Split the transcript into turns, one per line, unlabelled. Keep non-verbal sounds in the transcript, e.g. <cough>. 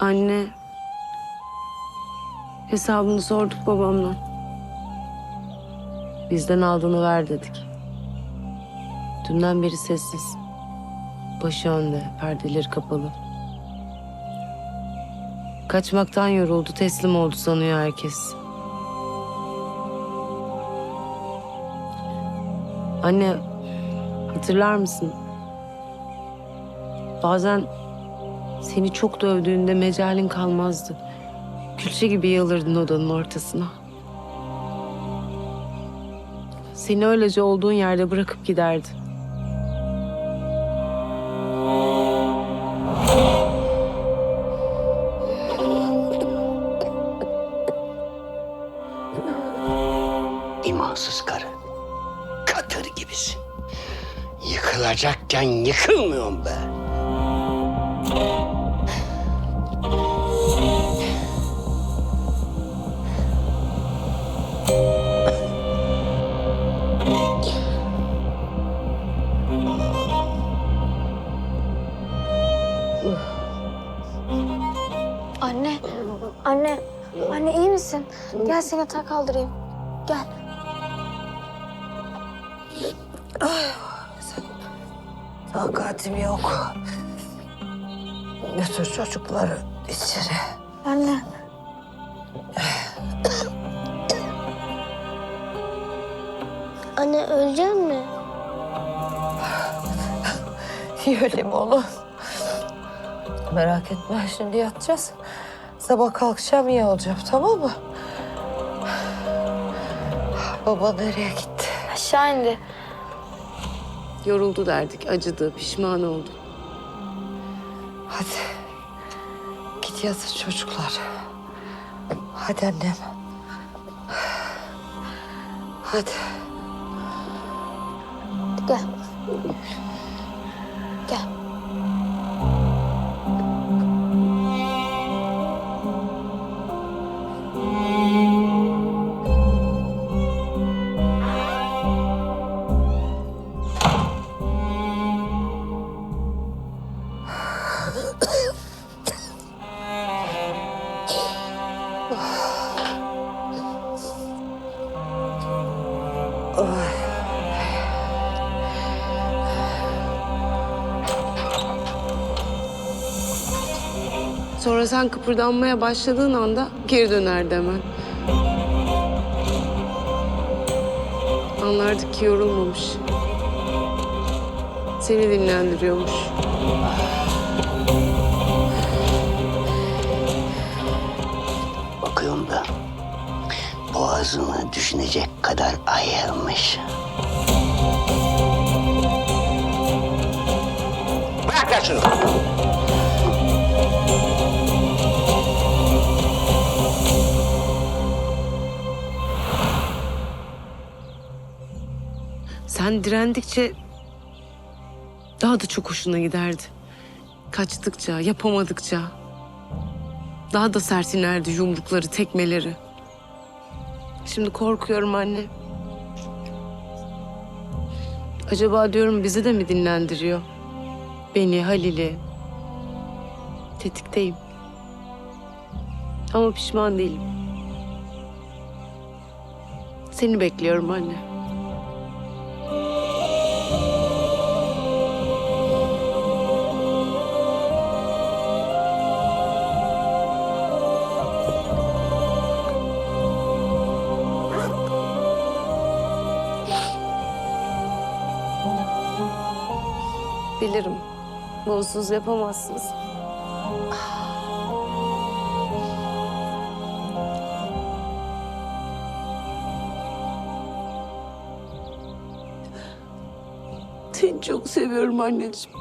Anne. Hesabını sorduk babamla. Bizden aldığını ver dedik. Dünden beri sessiz. Başı önde, perdeleri kapalı. Kaçmaktan yoruldu, teslim oldu sanıyor herkes. Anne, hatırlar mısın? Bazen seni çok dövdüğünde mecalin kalmazdı. Külçe gibi yalırdın odanın ortasına. Seni öylece olduğun yerde bırakıp giderdi.
İmansız karı. Katır gibisin. Yıkılacakken yıkılmıyorum be.
Anne, anne, anne iyi misin? Gel seni yatağa kaldırayım. Gel.
Takatim yok. Götür çocukları içeri.
Anne. Anne ölecek mi? <laughs>
Yiyelim oğlum. Merak etme şimdi yatacağız. Sabah kalkacağım iyi olacağım tamam mı? Baba nereye gitti?
Aşağı indi.
Yoruldu derdik, acıdı, pişman oldu.
Hadi. Git yatır çocuklar. Hadi annem. Hadi.
Gel. Gel.
Sonra sen kıpırdanmaya başladığın anda geri dönerdi hemen. Anlardık ki yorulmamış. Seni dinlendiriyormuş.
Bakıyorum da boğazını düşünecek kadar ayırmış. Bırak lan şunu.
Sen direndikçe daha da çok hoşuna giderdi. Kaçtıkça, yapamadıkça daha da sert inerdi yumrukları, tekmeleri. Şimdi korkuyorum anne. Acaba diyorum bizi de mi dinlendiriyor? Beni, Halil'i. Tetikteyim. Ama pişman değilim. Seni bekliyorum anne. Bilirim. Bunsuz yapamazsınız. Seni çok seviyorum anneciğim.